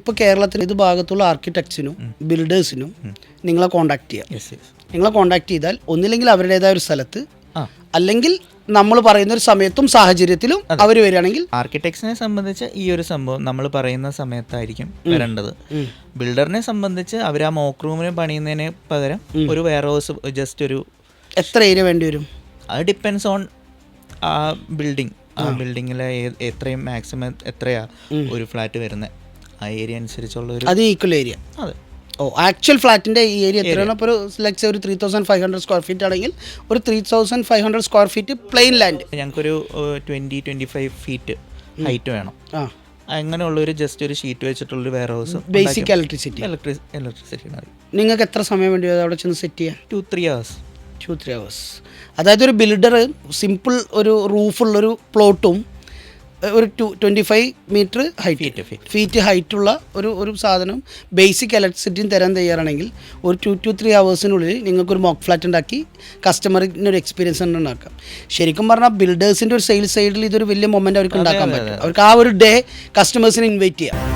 ഇപ്പോൾ കേരളത്തിൽ ഇത് ഭാഗത്തുള്ള ആർക്കിടെക്ട്സിനും ബിൽഡേഴ്സിനും നിങ്ങളെ കോണ്ടാക്ട് ചെയ്യാം. നിങ്ങളെ കോണ്ടാക്ട് ചെയ്താൽ ഒന്നില്ലെങ്കിൽ അവരുടേതായ ഒരു സ്ഥലത്ത് അല്ലെങ്കിൽ നമ്മൾ പറയുന്ന ഒരു സമയത്തും സാഹചര്യത്തിലും അവർ വരികയാണെങ്കിൽ ആർക്കിടെക്ട്സിനെ സംബന്ധിച്ച് ഈ ഒരു സംഭവം നമ്മൾ പറയുന്ന സമയത്തായിരിക്കും വരേണ്ടത്. ബിൽഡറിനെ സംബന്ധിച്ച് അവർ ആ മോക്ക് റൂമിന് പണിയുന്നതിന് പകരം ഒരു വെയർ ഹൗസ് ജസ്റ്റ് ഒരു എത്ര ഏരിയ വേണ്ടി വരും? അത് ഡിപ്പെൻസ് ഓൺ ആ ബിൽഡിംഗ് ആ ബിൽഡിങ്ങിലെ എത്രയും മാക്സിമം എത്രയാ ഒരു ഫ്ലാറ്റ് വരുന്നത് ആ ഏരിയ അനുസരിച്ചുള്ള ഒരു അത് ഈക്വൽ ഏരിയ അതെ. ഓ ആക്ച്വൽ ഫ്ലാറ്റിന്റെ ഈ ഏരിയ എത്രയാണ്? ഇപ്പോൾ ഒരു ലക്ഷ ഒരു three thousand five hundred square feet ആണെങ്കിൽ ഒരു three thousand five hundred square feet plain land ഞങ്ങൾക്കൊരു twenty twenty five feet height വേണം. ആ. അങ്ങനെയുള്ള ഒരു ജസ്റ്റ് ഒരു ഷീറ്റ് വെച്ചിട്ടുള്ളൊരു warehouse basic electricity electricity നിങ്ങൾക്ക് എത്ര സമയം വേണ്ടി അവിടെ ചെന്ന് സെറ്റ് ചെയ്യാൻ? Two three hours two three hours അതായത് ഒരു ബിൽഡർ സിമ്പിൾ ഒരു റൂഫുള്ളൊരു പ്ലോട്ടും ഒരു two twenty five metre height feet height feet ഹൈറ്റുള്ള ഒരു ഒരു സാധനം. ബേസിക് ഇലക്ട്രിസിറ്റിയും തരാൻ തയ്യാറാണെങ്കിൽ ഒരു ടു ടു ത്രീ അവേഴ്സിനുള്ളിൽ നിങ്ങൾക്കൊരു മോക്ക് ഫ്ലാറ്റ് ഉണ്ടാക്കി കസ്റ്റമറിന് ഒരു എക്സ്പീരിയൻസ് തന്നെ ഉണ്ടാക്കാം. ശരിക്കും പറഞ്ഞാൽ ബിൽഡേഴ്സിന്റെ ഒരു സെയിൽ സൈഡിൽ ഇതൊരു വലിയ മൊമെന്റ് അവർക്ക് ഉണ്ടാക്കാൻ പറ്റും. അവർക്ക് ആ ഒരു ഡേ കസ്റ്റമേഴ്സിനെ ഇൻവൈറ്റ് ചെയ്യാം.